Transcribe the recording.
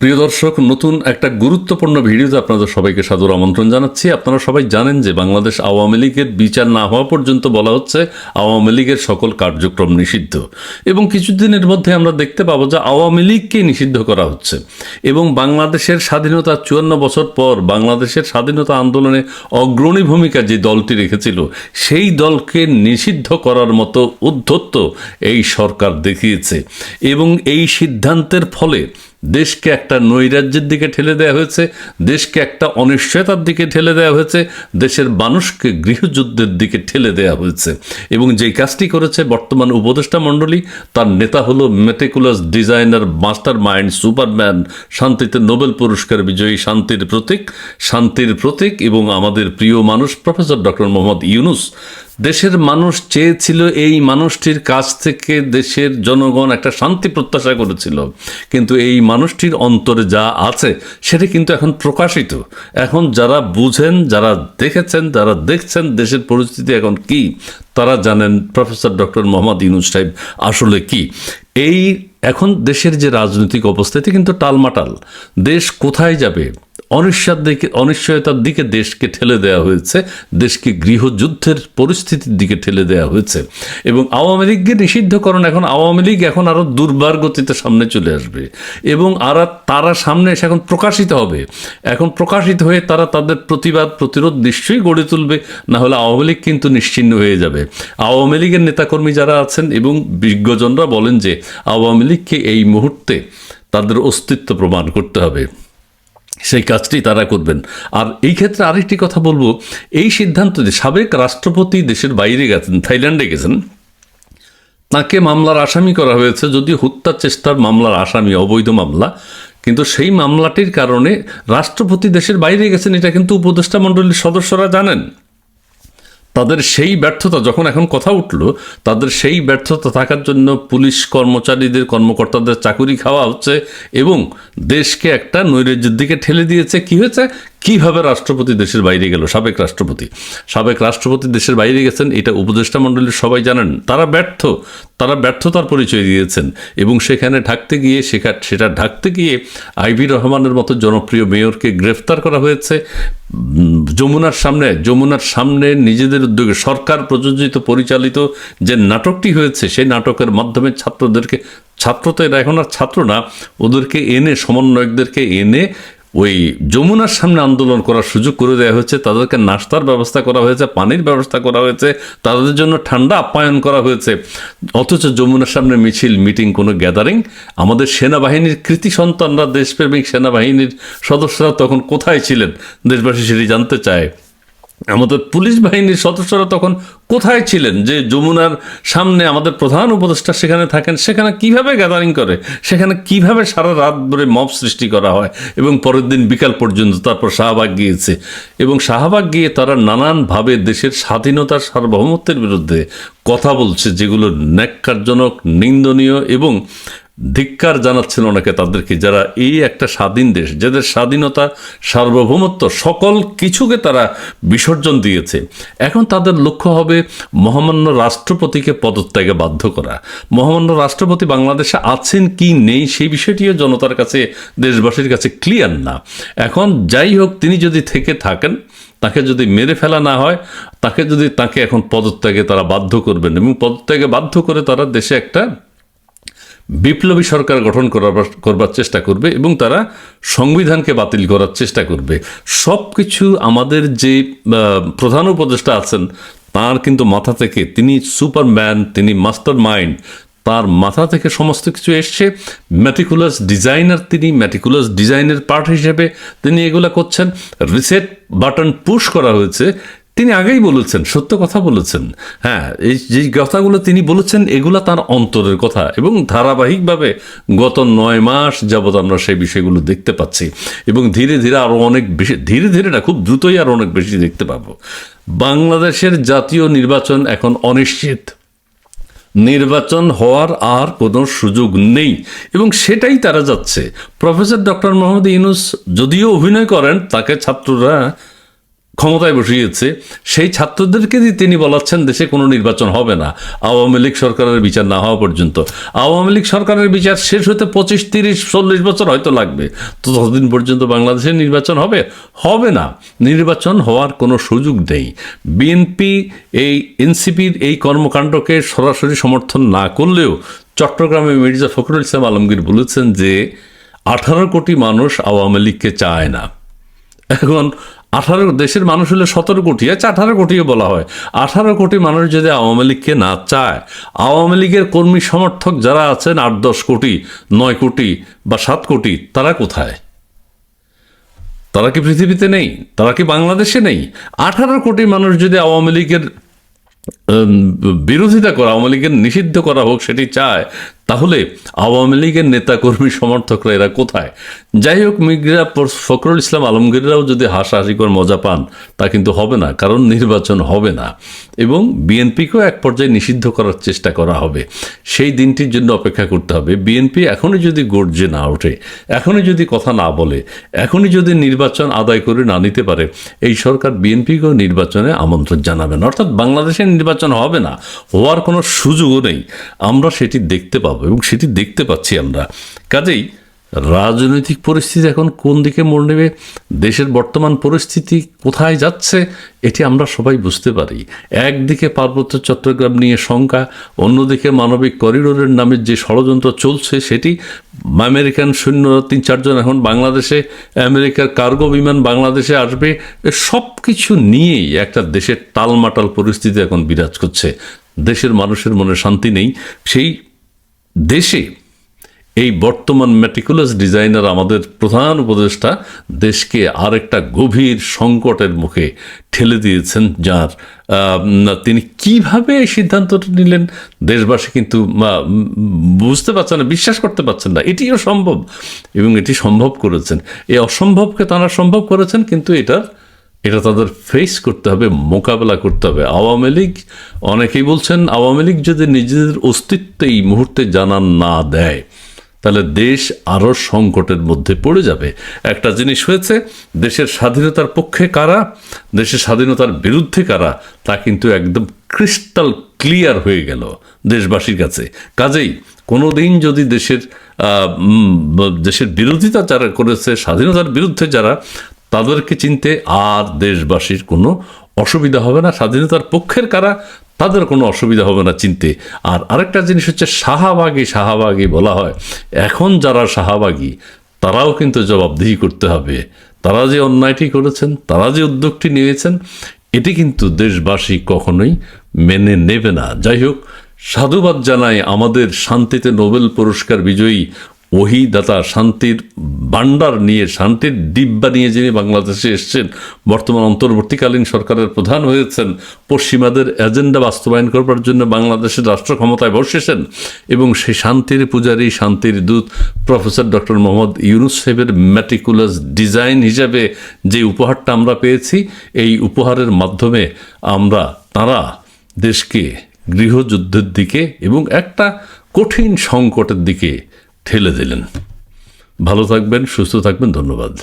প্রিয় দর্শক, নতুন একটা গুরুত্বপূর্ণ ভিডিওতে আপনাদের সবাইকে সাদর আমন্ত্রণ জানাচ্ছি। আপনারা সবাই জানেন যে বাংলাদেশ আওয়ামী লীগের বিচার না হওয়া পর্যন্ত বলা হচ্ছে আওয়ামী লীগের সকল কার্যক্রম নিষিদ্ধ। এবং কিছুদিনের মধ্যে আমরা দেখতে পাবো যে আওয়ামী লীগকে নিষিদ্ধ করা হচ্ছে। এবং বাংলাদেশের স্বাধীনতা চুয়ান্ন বছর পর বাংলাদেশের স্বাধীনতা আন্দোলনে অগ্রণী ভূমিকা যে দলটি রেখেছিল, সেই দলকে নিষিদ্ধ করার মতো উদ্ধত্ত এই সরকার দেখিয়েছে। এবং এই সিদ্ধান্তের ফলে দেশকে একটা নৈরাজ্যের দিকে ঠেলে দেওয়া হয়েছে, দেশকে একটা অনিশ্চয়তার দিকে ঠেলে দেওয়া হয়েছে, দেশের মানুষকে গৃহযুদ্ধের দিকে ঠেলে দেওয়া হয়েছে। এবং যেই কাজটি করেছে বর্তমান উপদেষ্টা মণ্ডলী, তার নেতা হলো meticulous designer mastermind superman, শান্তিতে নোবেল পুরস্কার বিজয়ী শান্তির প্রতীক শান্তির প্রতীক এবং আমাদের প্রিয় মানুষ প্রফেসর ডক্টর মোহাম্মদ ইউনুস। দেশের মানুষ চেয়েছিল এই মানুষটির কাছ থেকে দেশের জনগণ একটা শান্তি প্রত্যাশা করেছিল। কিন্তু এই মানুষটির অন্তরে যা আছে, সেটা কিন্তু এখন প্রকাশিত। এখন যারা বুঝেন, যারা দেখেছেন, যারা দেখছেন দেশের পরিস্থিতি এখন কি, তারা জানেন প্রফেসর ডক্টর মোহাম্মদ ইউনুস সাহেব আসলে কি। এই এখন দেশের যে রাজনৈতিক অবস্থা এতে কিন্তু টালমাটাল। দেশ কোথায় যাবে? অনিশ্চয়তার দিকে দেশকে ঠেলে দেওয়া হয়েছে। দেশকে গৃহযুদ্ধের পরিস্থিতির দিকে ঠেলে দেওয়া হয়েছে। এবং আওয়ামী লীগকে নিষিদ্ধকরণ এখন আওয়ামী লীগ এখন আরও দুর্বার গতিতে সামনে চলে আসবে। এবং আর তারা সামনে এসে এখন প্রকাশিত হবে। এখন প্রকাশিত হয়ে তারা তাদের প্রতিবাদ, প্রতিরোধ নিশ্চয়ই গড়ে তুলবে। না হলে আওয়ামী লীগ কিন্তু নিশ্চিন্ন হয়ে যাবে। আওয়ামী লীগের নেতাকর্মী যারা আছেন এবং বিজ্ঞজনরা বলেন যে আওয়ামী লীগকে এই মুহূর্তে তাদের অস্তিত্ব প্রমাণ করতে হবে। সেই কাজটি তারা করবেন। আর এই ক্ষেত্রে আরেকটি কথা বলব, এই সিদ্ধান্ত যে সাবেক রাষ্ট্রপতি দেশের বাইরে গেছেন, থাইল্যান্ডে গেছেন, তাকে মামলার আসামি করা হয়েছে যদি হত্যা চেষ্টার মামলার আসামি, অবৈধ মামলা। কিন্তু সেই মামলাটির কারণে রাষ্ট্রপতি দেশের বাইরে গেছেন, এটা কিন্তু উপদেষ্টা মণ্ডলীর সদস্যরা জানেন। তাদের সেই ব্যর্থতা, যখন এখন কথা উঠল, তাদের সেই ব্যর্থতা থাকার জন্য পুলিশ কর্মচারীদের, কর্মকর্তাদের চাকুরি খাওয়া হচ্ছে এবং দেশকে একটা নৈরাজ্যের দিকে ঠেলে দিয়েছে। কি হয়েছে? কীভাবে রাষ্ট্রপতি দেশের বাইরে গেল? সাবেক রাষ্ট্রপতি। সাবেক রাষ্ট্রপতি দেশের বাইরে গেছেন, এটা উপদেষ্টা মণ্ডলীর সবাই জানেন। তারা ব্যর্থ। তারা ব্যর্থতার পরিচয় দিয়েছেন। এবং সেখানে ঢাকতে গিয়ে, সেখা সেটা ঢাকতে গিয়ে আইভি রহমানের মতো জনপ্রিয় মেয়রকে গ্রেফতার করা হয়েছে। যমুনার সামনে যমুনার সামনে নিজেদের উদ্যোগে সরকার প্রযোজিত, পরিচালিত যে নাটকটি হয়েছে, সেই নাটকের মাধ্যমে ছাত্রদেরকে ছাত্র তো এরা এখন আর ছাত্র না। ওদেরকে এনে, সমন্বয়কদেরকে এনে ওই যমুনার সামনে আন্দোলন করার সুযোগ করে দেওয়া হয়েছে, তাদেরকে নাস্তার ব্যবস্থা করা হয়েছে, পানির ব্যবস্থা করা হয়েছে, তাদের জন্য ঠান্ডা আপ্যায়ন করা হয়েছে। অথচ যমুনার সামনে মিছিল, মিটিং, কোনো গ্যাদারিং, আমাদের সেনাবাহিনীর কৃতি সন্তানরা, দেশপ্রেমিক সেনাবাহিনীর সদস্যরা তখন কোথায় ছিলেন? দেশবাসী সেটি জানতে চায়। আমাদের পুলিশ বাহিনীর সদস্যরা তখন কোথায় ছিলেন? যে যমুনার সামনে আমাদের প্রধান উপদেষ্টা সেখানে থাকেন, সেখানে কীভাবে গ্যাদারিং করে? সেখানে কীভাবে সারা রাত ধরে মব সৃষ্টি করা হয়? এবং পরের দিন বিকাল পর্যন্ত তারপর শাহবাগ গিয়েছে। এবং শাহবাগ গিয়ে তারা নানানভাবে দেশের স্বাধীনতার সার্বভৌমত্বের বিরুদ্ধে কথা বলছে, যেগুলো ন্যাক্কারজনক, নিন্দনীয় এবং ধিক্কার জানাচ্ছেন অনেকে তাদেরকে, যারা এই একটা স্বাধীন দেশ, যাদের স্বাধীনতা সার্বভৌমত্ব সকল কিছুকে তারা বিসর্জন দিয়েছে, এখন তাদের লক্ষ্য হবে মহামান্য রাষ্ট্রপতিকে পদত্যাগে বাধ্য করা। মহামান্য রাষ্ট্রপতি বাংলাদেশে আছেন কি নেই, সেই বিষয়টিও জনতার কাছে, দেশবাসীর কাছে ক্লিয়ার না। এখন যাই হোক, তিনি যদি থেকে থাকেন, তাকে যদি মেরে ফেলা না হয়, তাকে যদি তাকে এখন পদত্যাগে তারা বাধ্য করবেন এবং পদত্যাগে বাধ্য করে তারা দেশে একটা বিপ্লবী সরকার গঠন করার করবার চেষ্টা করবে এবং তারা সংবিধানকে বাতিল করার চেষ্টা করবে। সব কিছু আমাদের যে প্রধান উপদেষ্টা আছেন, তার কিন্তু মাথা থেকে, তিনি সুপারম্যান, তিনি মাস্টার মাইন্ড তার মাথা থেকে সমস্ত কিছু এসছে। ম্যাটিকুলাস ডিজাইনার তিনি ম্যাটিকুলাস ডিজাইনের পার্ট হিসেবে তিনি এগুলা করছেন। রিসেট বাটন পুশ করা হয়েছে। তিনি আগেই বলেছেন, সত্য কথা বলেছেন। হ্যাঁ এই যে কথাগুলো তিনি বলেছেন, এগুলো তার অন্তরের কথা এবং ধারাবাহিকভাবে গত নয় মাস যাবৎ আমরা সেই বিষয়গুলো দেখতে পাচ্ছি এবং ধীরে ধীরে আরও অনেক বেশি, ধীরে ধীরে না, খুব দ্রুতই আরও অনেক বেশি দেখতে পাবো। বাংলাদেশের জাতীয় নির্বাচন এখন অনিশ্চিত। নির্বাচন হওয়ার আর কোনো সুযোগ নেই এবং সেটাই তারা যাচ্ছে। প্রফেসর ডক্টর মোহাম্মদ ইউনুস যদিও অভিনয় করেন, তাকে ছাত্ররা ক্ষমতায় বসিয়েছে, সেই ছাত্রদেরকে তিনি বলাচ্ছেন দেশে কোনো নির্বাচন হবে না, আওয়ামী লীগ সরকারের বিচার না হওয়া পর্যন্ত। আওয়ামী লীগ সরকারের বিচার শেষ হতে পঁচিশ, তিরিশ, চল্লিশ বছর হয়তো লাগবে। তো ততদিন পর্যন্ত বাংলাদেশে নির্বাচন হবে? হবে না। নির্বাচন হওয়ার কোনো সুযোগ নেই। বিএনপি এই এনসিপির এই কর্মকাণ্ডকে সরাসরি সমর্থন না করলেও চট্টগ্রামে মির্জা ফখরুল ইসলাম আলমগীর বলেছেন যে, আঠারো কোটি মানুষ আওয়ামী লীগকে চায় না। এখন আঠারো দেশের মানুষ হলে সতেরো কোটি আচ্ছা আঠারো কোটিও বলা হয়। আঠারো কোটি মানুষ যদি আওয়ামী লীগকে না চায়, আওয়ামী লীগের কর্মী সমর্থক যারা আছেন, আট, দশ কোটি, নয় কোটি বা সাত কোটি, তারা কোথায়? তারা কি পৃথিবীতে নেই? তারা কি বাংলাদেশে নেই? আঠারো কোটি মানুষ যদি আওয়ামী লীগের বিরোধিতা করা, আওয়ামী লীগের নিষিদ্ধ করা হোক, সেটি চায় তাহলে আওয়ামী লীগের নেতাকর্মী সমর্থকরা এরা কোথায়? যাই হোক মির্জা ফখরুল ইসলাম আলমগীররাও যদি হাসাহাসি করে মজা পান, তা কিন্তু হবে না, কারণ নির্বাচন হবে না। এবং বিএনপিকেও এক পর্যায়ে নিষিদ্ধ করার চেষ্টা করা হবে। সেই দিনটির জন্য অপেক্ষা করতে হবে। বিএনপি এখনই যদি গর্জে না ওঠে, এখনই যদি কথা না বলে, এখনই যদি নির্বাচন আদায় করে না নিতে পারে, এই সরকার বিএনপিকেও নির্বাচনে আমন্ত্রণ জানাবেন অর্থাৎ বাংলাদেশে নির্বাচন হবে না, হওয়ার কোনো সুযোগও নেই। আমরা সেটি দেখতে পাবো। এবং সেটি দেখতে পাচ্ছি আমরা। কাজেই রাজনৈতিক পরিস্থিতি এখন কোন দিকে মোড় নেবে, দেশের বর্তমান পরিস্থিতি কোথায় যাচ্ছে, এটি আমরা সবাই বুঝতে পারি। একদিকে পার্বত্য চট্টগ্রাম নিয়ে শঙ্কা, অন্যদিকে মানবিক করিডোরের নামে যে ষড়যন্ত্র চলছে, সেটি আমেরিকান সৈন্য তিন চারজন এখন বাংলাদেশে, আমেরিকার কার্গো বিমান বাংলাদেশে আসবে সব কিছু নিয়েই একটা দেশের টালমাটাল পরিস্থিতি এখন বিরাজ করছে। দেশের মানুষের মনে শান্তি নেই। সেই দেশে এই বর্তমান ম্যাটিকুলাস ডিজাইনার আমাদের প্রধান উপদেষ্টা দেশকে আরেকটা গভীর সংকটের মুখে ঠেলে দিয়েছেন, যার তিনি কীভাবে এই সিদ্ধান্তটা নিলেন দেশবাসী কিন্তু বুঝতে পারছেন না, বিশ্বাস করতে পারছেন না, এটিও সম্ভব এবং এটি সম্ভব করেছেন। এই অসম্ভবকে তারা সম্ভব করেছেন, কিন্তু এটার এটা তাদের ফেস করতে হবে, মোকাবেলা করতে হবে। আওয়ামী লীগ, অনেকেই বলছেন আওয়ামী লীগ যদি নিজেদের অস্তিত্ব এই মুহূর্তে জানান না দেয়, তাহলে দেশ আরও সংকটের মধ্যে পড়ে যাবে। একটা জিনিস হয়েছে, দেশের স্বাধীনতার পক্ষে কারা, দেশের স্বাধীনতার বিরুদ্ধে কারা, তা কিন্তু একদম ক্রিস্টাল ক্লিয়ার হয়ে গেল দেশবাসীর কাছে। কাজেই কোনো দিন যদি দেশের দেশের বিরোধিতা যারা করেছে, স্বাধীনতার বিরুদ্ধে যারা তাদেরকে চিনতে আর দেশবাসীর কোনো অসুবিধা হবে না। স্বাধীনতার পক্ষের কারা, তাদের কোনো অসুবিধা হবে না চিনতে। আর আরেকটা জিনিস হচ্ছে শাহাবাগি শাহাবাগি বলা হয়। এখন যারা শাহাবাগি, তারাও কিন্তু জবাবদিহি করতে হবে। তারা যে অন্যায়টি করেছেন, তারা যে উদ্যোগটি নিয়েছেন, এটি কিন্তু দেশবাসী কখনোই মেনে নেবে না। যাই হোক, সাধুবাদ জানাই আমাদের শান্তিতে নোবেল পুরস্কার বিজয়ী ওহিদাতা শান্তির ভাণ্ডার নিয়ে, শান্তির ডিব্বা নিয়ে যিনি বাংলাদেশে এসছেন, বর্তমান অন্তর্বর্তীকালীন সরকারের প্রধান হয়েছেন, পশ্চিমাদের এজেন্ডা বাস্তবায়ন করবার জন্য বাংলাদেশের রাষ্ট্র ক্ষমতায় বসেছেন, এবং সেই শান্তির পূজারী, শান্তির দূত প্রফেসর ডক্টর মোহাম্মদ ইউনুস সাহেবের ম্যাটিকুলাস ডিজাইন হিসাবে যে উপহারটা আমরা পেয়েছি, এই উপহারের মাধ্যমে আমরা, তারা দেশকে গৃহযুদ্ধের দিকে এবং একটা কঠিন সংকটের দিকে ঠেলে দিলেন। ভালো থাকবেন সুস্থ থাকবেন ধন্যবাদ।